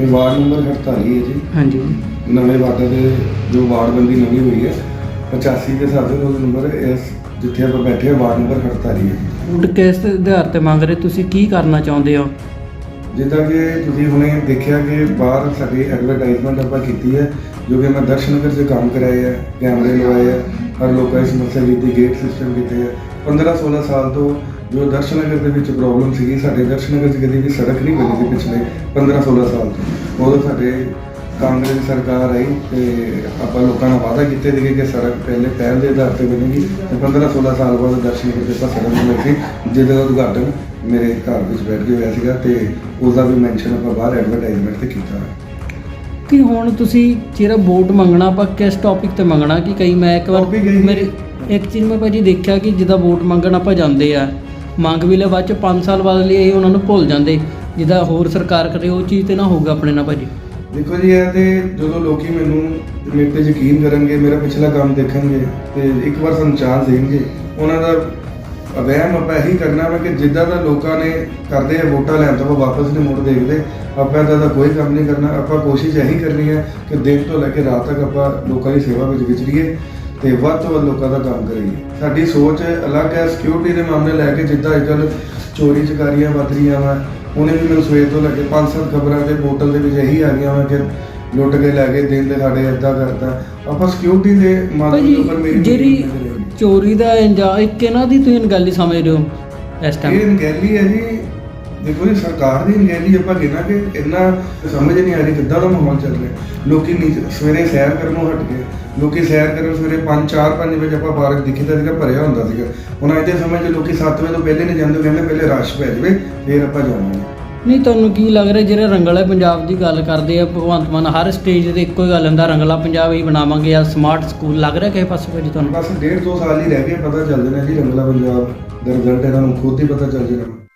ਇਹ ward number 48 ਹੈ ਜੀ। ਹਾਂਜੀ। ਨਵੇਂ ਵਾਰਡ ਦੇ ਜੋ ਵਾਰਡਬੰਦੀ ਨਵੀਂ ਹੋਈ ਹੈ 85 ਦੇ ਹਿਸਾਬ ਨਾਲ ਨੰਬਰ ਇਸ ਜਿੱਥੇ ਆਪਾਂ ਬੈਠੇ ਹਾਂ ਵਾਰਡ ਨੰਬਰ 48 ਹੈ ਵੋਟ ਕਿਸ ਦੇ ਆਧਾਰ ਤੇ ਮੰਗ ਰਹੇ ਤੁਸੀਂ ਕੀ ਕਰਨਾ ਚਾਹੁੰਦੇ ਹੋ? ਜਿੱਦਾਂ ਕਿ ਤੁਸੀਂ ਹੁਣੇ ਦੇਖਿਆ ਕਿ ਬਾਹਰ ਸਾਡੀ ਐਡਵਰਟਾਈਜ਼ਮੈਂਟ ਆਪਾਂ ਕੀਤੀ ਹੈ ਜੋ ਕਿ ਮੈਂ ਦਰਸ਼ਨਗਰ 'ਚ ਕੰਮ ਕਰਾਏ ਹੈ ਕੈਮਰੇ ਲਵਾਏ ਹੈ ਹਰ ਲੋਕਾਂ ਦੀ ਸਮੱਸਿਆ ਕੀਤੀ ਗੇਟ ਸਿਸਟਮ ਕੀਤੇ ਹੈ। 15 16 ਸਾਲ ਤੋਂ ਜੋ ਦਰਸ਼ਨਗਰ ਦੇ ਵਿੱਚ ਪ੍ਰੋਬਲਮ ਸੀਗੀ ਸਾਡੇ ਦਰਸ਼ਨਗਰ 'ਚ ਕਦੀ ਵੀ ਸੜਕ ਨਹੀਂ ਬਣੀ ਸੀ ਪਿਛਲੇ 15 16 ਸਾਲ ਤੋਂ। ਉਦੋਂ ਸਾਡੇ ਕਾਂਗਰਸ ਦੀ ਸਰਕਾਰ ਆਈ ਤੇ ਆਪਾਂ ਲੋਕਾਂ ਨਾਲ ਵਾਅਦਾ ਕੀਤੇ ਸੀਗੇ ਕਿ ਸੜਕ ਪਹਿਲੇ ਪਹਿਲ ਦੇ ਆਧਾਰ ਤੇ ਬਣੇਗੀ ਤੇ 15 16 ਸਾਲ ਬਾਅਦ ਦਰਸ਼ਨਗਰ ਦੇ ਆਪਾਂ ਸੜਕ ਬਣੀ ਸੀ ਜਿਹਦਾ ਉਦਘਾਟਨ ਮੇਰੇ ਘਰ ਵਿੱਚ ਬੈਠ ਕੇ ਹੋਇਆ ਸੀਗਾ ਤੇ ਉਹਦਾ ਵੀ ਮੈਂਸ਼ਨ ਆਪਾਂ ਬਾਹਰ ਐਡਵਰਟਾਈਜ਼ਮੈਂਟ ਤੇ ਕੀਤਾ ਕਿ ਹੁਣ ਤੁਸੀਂ ਜਿਹੜਾ ਵੋਟ ਮੰਗਣਾ ਆਪਾਂ ਕਿਸ ਟੌਪਿਕ ਤੇ ਮੰਗਣਾ? ਕਿ ਕਈ ਮੈਂ ਇੱਕ ਵਾਰ ਹੈ ਮੇਰੇ ਇੱਕ ਚੀਜ਼ ਮੈਂ ਭਾਜੀ ਦੇਖਿਆ ਕਿ ਜਿੱਦਾਂ ਵੋਟ ਮੰਗਣ ਆਪਾਂ ਜਾਂਦੇ ਆ ਮੰਗ ਵੀ ਲੈ ਬਾਅਦ ਚ 5 ਸਾਲ ਬਾਅਦ ਲਈ ਇਹ ਉਹਨਾਂ ਨੂੰ ਭੁੱਲ ਜਾਂਦੇ। ਜਿੱਦਾਂ ਹੋਰ ਸਰਕਾਰ ਕਰੇ ਉਹ ਚੀਜ਼ ਤੇ ਨਾ ਹੋਊਗਾ ਆਪਣੇ ਨਾਲ ਭਾਜੀ। ਦੇਖੋ ਜੀ, ਇਹ ਤੇ ਜਦੋਂ ਲੋਕੀ ਮੈਨੂੰ ਮੇਰੇ ਤੇ ਯਕੀਨ ਕਰਨਗੇ, ਮੇਰਾ ਪਿਛਲਾ ਕੰਮ ਦੇਖਣਗੇ ਤੇ ਇੱਕ ਵਾਰ ਸੰਚਾਰ ਦੇਣਗੇ, ਉਹਨਾਂ ਦਾ ਵਹਿਮ ਆਪਾਂ ਇਹੀ ਕਰਨਾ ਵਾ ਕਿ ਜਿੱਦਾਂ ਦਾ ਲੋਕਾਂ ਨੇ ਕਰਦੇ ਆ ਵੋਟਾਂ ਲੈਣ ਤੋਂ ਬਾਅਦ ਵਾਪਸ ਨਹੀਂ ਮੁੜ ਦੇਖਦੇ, ਆਪਾਂ ਇਹਦਾ ਦਾ ਕੋਈ ਕੰਮ ਨਹੀਂ ਕਰਨਾ, ਆਪਾਂ ਕੋਸ਼ਿਸ਼ ਇਹੀ ਕਰਨੀ ਹੈ ਕਿ ਦਿਨ ਤੋਂ ਲੈ ਕੇ ਰਾਤ ਤੱਕ ਆਪਾਂ ਲੋਕਾਂ ਦੀ ਸੇਵਾ ਵਿੱਚ ਵਿਚਰੀਏ। ਤੇ ਵੱਧ ਤੋਂ ਵੱਧ ਲੋਕਾਂ ਦਾ ਕੰਮ ਕਰੀਏ। ਸਾਡੀ ਸੋਚ ਅਲੱਗ ਹੈ ਸਿਕਿਉਰਿਟੀ ਦੇ ਮਾਮਲੇ ਲੈ ਕੇ ਜਿੱਦਾਂ ਅੱਜਕੱਲ ਚੋਰੀ ਚਕਾਰੀਆਂ ਵੱਧ ਰਹੀਆਂ ਵਾ। ਉਹਨੇ ਵੀ ਮੈਨੂੰ ਸਵੇਰ ਤੋਂ ਲੈ ਕੇ ਪੰਜ ਸੱਤ ਖਬਰਾਂ ਤੇ ਪੋਰਟਲ ਦੇ ਵਿੱਚ ਇਹੀ ਆ ਗਈਆਂ ਵਾ ਕਿ ਲੁੱਟ ਕੇ ਲੈ ਕੇ ਦਿਨ ਦੇ ਸਾਡੇ ਏਦਾਂ ਕਰਦਾ। ਆਪਾਂ ਸਿਕਿਉਰਿਟੀ ਦੇ ਮਾਮਲੇ ਭਾਜੀ ਉੱਪਰ ਮੇਰੀ ਜਿਹੜੀ ਜ਼ਿੰਦਗੀ ਰਹੇਗੀ। ਚੋਰੀ ਦਾ ਇੰਜਾ ਇੱਕ ਇਹਨਾਂ ਦੀ ਤੁਸੀਂ ਗੱਲ ਸਮਝ ਰਹੇ ਹੋ ਇਸ ਇਹ ਟਾਈਮ ਅਣਗਹਿਲੀ ਹੈ ਜੀ ਦੇਖੋ ਜੀ ਸਰਕਾਰ ਦੀ ਅਣਗਹਿਲੀ ਆਪਾਂ ਕਹਿਣਾ ਕਿ ਇੰਨਾ ਸਮਝ ਨਹੀਂ ਆ ਰਹੀ ਕਿੱਦਾਂ ਦਾ ਮਾਹੌਲ ਚੱਲ ਰਿਹਾ। ਲੋਕੀ ਨੀਚ- ਸਵੇਰੇ ਸੈਰ ਕਰਨੋਂ ਹਟ ਗਏ। ਲੋਕੀ ਸੈਰ ਕਰਨ ਸਵੇਰੇ 5 4 5 ਵਜੇ ਆਪਾਂ ਪਾਰਕ ਦਿਖੀਦਾ ਸੀਗਾ ਭਰਿਆ ਹੁੰਦਾ ਸੀਗਾ। ਹੁਣ ਅੱਜ ਦੇ ਸਮੇਂ 'ਚ ਲੋਕੀ 7 ਵਜੇ ਤੋਂ ਪਹਿਲੇ ਨਹੀਂ ਜਾਂਦੇ ਕਹਿੰਦੇ ਪਹਿਲੇ ਰਸ਼ ਪੈ ਜਾਵੇ ਫਿਰ ਆਪਾਂ ਜਾਵਾਂਗੇ। ਨਹੀਂ ਤੁਹਾਨੂੰ ਕੀ ਲੱਗ ਰਿਹਾ ਜਿਹੜੇ ਰੰਗਲਾ ਪੰਜਾਬ ਦੀ ਗੱਲ ਕਰਦੇ ਆ ਭਗਵੰਤ ਮਾਨ ਹਰ ਸਟੇਜ ਤੇ ਇੱਕੋ ਹੀ ਗੱਲ ਹੁੰਦਾ ਰੰਗਲਾ ਪੰਜਾਬ ਹੀ ਬਣਾਵਾਂਗੇ ਆ ਸਮਾਰਟ ਸਕੂਲ ਲੱਗ ਰਿਹਾ ਕਿਸੇ ਪਾਸੇ ਭਾਜੀ ਤੁਹਾਨੂੰ? ਬਸ ਡੇਢ ਦੋ ਸਾਲ ਹੀ ਰਹਿ ਗਏ ਪਤਾ ਚੱਲ ਜਾਣਾ ਜੀ ਰੰਗਲਾ ਪੰਜਾਬ ਦਾ ਰਿਜ਼ਲਟ ਇਹਨਾਂ ਨੂੰ ਖੁਦ ਹੀ ਪਤਾ ਚੱਲ ਜਾਣਾ।